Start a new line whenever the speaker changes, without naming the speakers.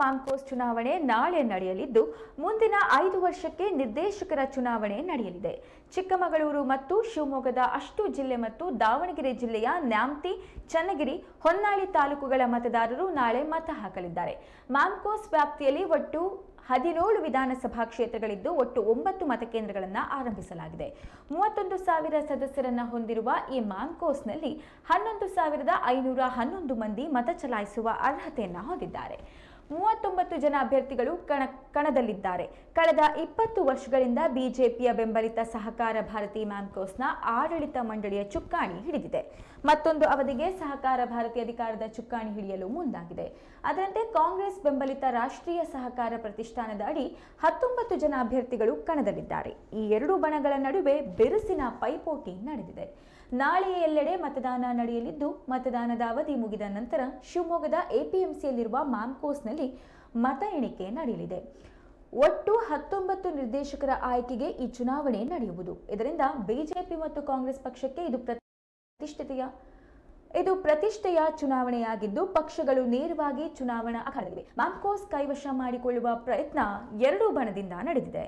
ಮಾಂಕೋಸ್ ಚುನಾವಣೆ ನಾಳೆ ನಡೆಯಲಿದ್ದು, ಮುಂದಿನ ಐದು ವರ್ಷಕ್ಕೆ ನಿರ್ದೇಶಕರ ಚುನಾವಣೆ ನಡೆಯಲಿದೆ. ಚಿಕ್ಕಮಗಳೂರು ಮತ್ತು ಶಿವಮೊಗ್ಗದ ಅಷ್ಟು ಜಿಲ್ಲೆ ಮತ್ತು ದಾವಣಗೆರೆ ಜಿಲ್ಲೆಯ ನ್ಯಾಮ್ತಿ, ಚನ್ನಗಿರಿ, ಹೊನ್ನಾಳಿ ತಾಲೂಕುಗಳ ಮತದಾರರು ನಾಳೆ ಮತ ಹಾಕಲಿದ್ದಾರೆ. ಮಾಂಕೋಸ್ ವ್ಯಾಪ್ತಿಯಲ್ಲಿ ಒಟ್ಟು ಹದಿನೇಳು ವಿಧಾನಸಭಾ ಕ್ಷೇತ್ರಗಳಿದ್ದು, ಒಟ್ಟು ಒಂಬತ್ತು ಮತಕೇಂದ್ರಗಳನ್ನು ಆರಂಭಿಸಲಾಗಿದೆ. ಮೂವತ್ತೊಂದು ಸಾವಿರ ಸದಸ್ಯರನ್ನು ಹೊಂದಿರುವ ಈ ಮಾನ್ಕೋಸ್ನಲ್ಲಿ ಹನ್ನೊಂದು ಸಾವಿರದ ಐನೂರ ಹನ್ನೊಂದು ಮಂದಿ ಮತ ಚಲಾಯಿಸುವ ಅರ್ಹತೆಯನ್ನು ಹೊಂದಿದ್ದಾರೆ. ಮೂವತ್ತೊಂಬತ್ತು ಜನ ಅಭ್ಯರ್ಥಿಗಳು ಕಣ, ಕಣದಲ್ಲಿದ್ದಾರೆ. ಕಳೆದ ಇಪ್ಪತ್ತು ವರ್ಷಗಳಿಂದ ಬಿಜೆಪಿಯ ಬೆಂಬಲಿತ ಸಹಕಾರ ಭಾರತಿ ಮ್ಯಾಮ್ಕೋಸ್ನ ಆಡಳಿತ ಮಂಡಳಿಯ ಚುಕ್ಕಾಣಿ ಹಿಡಿದಿದೆ. ಮತ್ತೊಂದು ಅವಧಿಗೆ ಸಹಕಾರ ಭಾರತಿ ಅಧಿಕಾರದ ಚುಕ್ಕಾಣಿ ಹಿಡಿಯಲು ಮುಂದಾಗಿದೆ. ಅದರಂತೆ ಕಾಂಗ್ರೆಸ್ ಬೆಂಬಲಿತ ರಾಷ್ಟ್ರೀಯ ಸಹಕಾರ ಪ್ರತಿಷ್ಠಾನದ ಅಡಿ ಹತ್ತೊಂಬತ್ತು ಜನ ಅಭ್ಯರ್ಥಿಗಳು ಕಣದಲ್ಲಿದ್ದಾರೆ. ಈ ಎರಡು ಬಣಗಳ ನಡುವೆ ಬಿರುಸಿನ ಪೈಪೋಟಿ ನಡೆದಿದೆ. ನಾಳೆ ಎಲ್ಲೆಡೆ ಮತದಾನ ನಡೆಯಲಿದ್ದು, ಮತದಾನದ ಅವಧಿ ಮುಗಿದ ನಂತರ ಶಿವಮೊಗ್ಗದ ಎಪಿಎಂಸಿಯಲ್ಲಿರುವ ಮಾಮ್ಕೋಸ್ನಲ್ಲಿ ಮತ ಎಣಿಕೆ ನಡೆಯಲಿದೆ. ಒಟ್ಟು ಹತ್ತೊಂಬತ್ತು ನಿರ್ದೇಶಕರ ಆಯ್ಕೆಗೆ ಈ ಚುನಾವಣೆ ನಡೆಯುವುದು. ಇದರಿಂದ ಬಿಜೆಪಿ ಮತ್ತು ಕಾಂಗ್ರೆಸ್ ಪಕ್ಷಕ್ಕೆ ಇದು ಪ್ರತಿಷ್ಠಿತೆಯ, ಇದು ಪ್ರತಿಷ್ಠೆಯ ಚುನಾವಣೆಯಾಗಿದ್ದು ಪಕ್ಷಗಳು ನೇರವಾಗಿ ಚುನಾವಣಾ ಅಖಾಡಲಿವೆ ಮಾಮ್ಕೋಸ್ ಕೈವಶ ಮಾಡಿಕೊಳ್ಳುವ ಪ್ರಯತ್ನ ಎರಡೂ ಬಣದಿಂದ ನಡೆದಿದೆ.